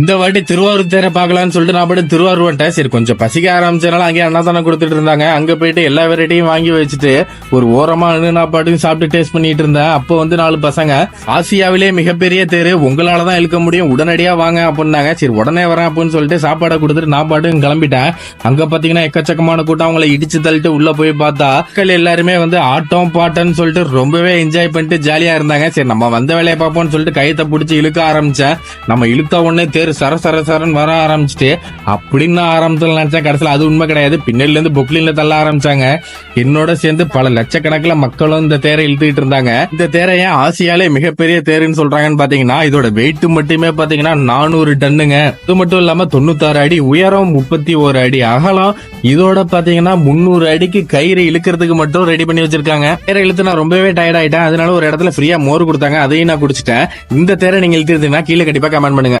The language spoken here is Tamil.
இந்த வாட்டி திருவாரூர் தேரை பார்க்கலாம்னு சொல்லிட்டு நான் போய் திருவாரூர் வந்துட்டேன் சரி கொஞ்சம் பசிக்க ஆரம்பிச்சனால அங்கேயே அன்னதானம் கொடுத்துட்டு இருந்தாங்க. அங்கே போயிட்டு எல்லா வெரைட்டியும் வாங்கி வச்சுட்டு ஒரு ஓரமாக நான் பாட்டுக்கு சாப்பிட்டு டேஸ்ட் பண்ணிட்டு இருந்தேன். அப்போ வந்து நாலு பசங்க ஆசியாவிலே மிகப்பெரிய தேர் உங்களால தான் இழுக்க முடியும் உடனடியாக வாங்க அப்படின்னாங்க. சரி உடனே வரேன் அப்படின்னு சொல்லிட்டு சாப்பாடை கொடுத்துட்டு நான் பாட்டுக்கு கிளம்பிட்டேன். அங்கே பார்த்தீங்கன்னா எக்கச்சக்கமான கூட்டம் அவங்கள இடிச்சு தள்ளிட்டு உள்ளே போய் பார்த்தா மக்கள் எல்லாருமே வந்து ஆட்டம் பாட்டம்னு சொல்லிட்டு ரொம்பவே என்ஜாய் பண்ணிட்டு ஜாலியாக இருந்தாங்க. சரி நம்ம வந்த வேலையை பார்ப்போம்னு சொல்லிட்டு கையத்தை பிடிச்சி இழுக்க ஆரம்பித்தேன் நம்ம இழுத்த உடனே தேர் சர சர சரன் வர ஆரம்பிச்சுட்டு அப்படின்னு நான் ஆரம்பத்துல நினைச்சேன் கடைசியில் அது உண்மை கிடையாது. பின்னாடில புக்லின்ல தள்ள ஆரம்பிச்சாங்க. என்னோட சேர்ந்து பல லட்சக்கணக்கில் மக்களும் இந்த தேரை இழுத்துக்கிட்டு இருந்தாங்க. இந்த தேரை ஏன் ஆசியாலே மிகப்பெரிய தேருன்னு சொல்றாங்கன்னு பாத்தீங்கன்னா இதோட வெயிட் மட்டுமே பாத்தீங்கன்னா நானூறு டன்னுங்க. இது மட்டும் இல்லாம தொண்ணூத்தாறு அடி உயரம் முப்பத்தி ஒரு அடி அகலம். இதோட பாத்தீங்கன்னா முந்நூறு அடிக்கு கயிறு இழுக்கிறதுக்கு மட்டும் ரெடி பண்ணி வச்சிருக்காங்க. தேரை இழுத்து நான் ரொம்பவே டயர்ட் ஆயிட்டேன். அதனால ஒரு இடத்துல ஃப்ரீயா மோர் கொடுத்தாங்க. அதையும் நான் குடிச்சிட்டேன். இந்த தேரை நீங்க இழுத்துருந்தீங்கன்னா கீழே கண்டிப்பா கமெண்ட் பண்ணுங்க.